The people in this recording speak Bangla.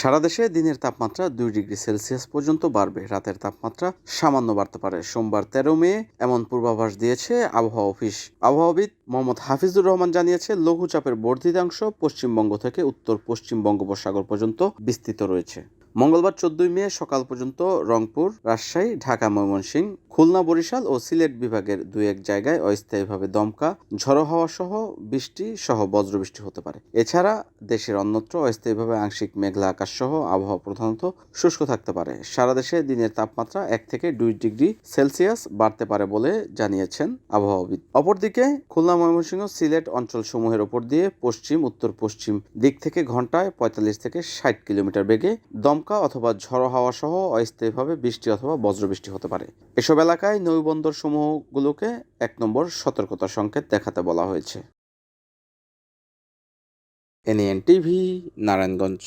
সারা দেশে দিনের তাপমাত্রা দুই ডিগ্রি সেলসিয়াস পর্যন্ত বাড়বে। রাতের তাপমাত্রা সামান্য বাড়তে পারে। সোমবার তেরো মে, এমন পূর্বাভাস দিয়েছে আবহাওয়া অফিস। আবহাওয়াবিদ মোহাম্মদ হাফিজুর রহমান জানিয়েছে, লঘুচাপের বর্ধিতাংশ পশ্চিমবঙ্গ থেকে উত্তর পশ্চিম বঙ্গোপসাগর পর্যন্ত বিস্তৃত রয়েছে। মঙ্গলবার চোদ্দই মে সকাল পর্যন্ত রংপুর, রাজশাহী, ঢাকা, ময়মনসিংহ, খুলনা, বরিশাল ও সিলেট বিভাগের দুই এক জায়গায় অস্থায়ীভাবে দমকা, ঝড়ো হাওয়া সহ বৃষ্টি সহ বজ্রবৃষ্টি হতে পারে। এছাড়া দেশের অন্যত্র অস্থায়ীভাবে আংশিক মেঘলা আকাশ সহ আবহাওয়া প্রধানত শুষ্ক থাকতে পারে। সারা দেশে দিনের তাপমাত্রা এক থেকে দুই ডিগ্রি সেলসিয়াস বাড়তে পারে বলে জানিয়েছেন আবহাওয়াবিদ। অপরদিকে খুলনা, ময়মনসিংহ, সিলেট অঞ্চল সমূহের ওপর দিয়ে পশ্চিম উত্তর পশ্চিম দিক থেকে ঘন্টায় পঁয়তাল্লিশ থেকে ষাট কিলোমিটার বেগে দমকা অথবা ঝড়ো হাওয়া সহ অস্থায়ীভাবে বৃষ্টি অথবা বজ্রবৃষ্টি হতে পারে। এসব এলাকায় নৌবন্দর সমূহগুলোকে এক নম্বর সতর্কতা সংকেত দেখাতে বলা হয়েছে। NN TV Narayanganj.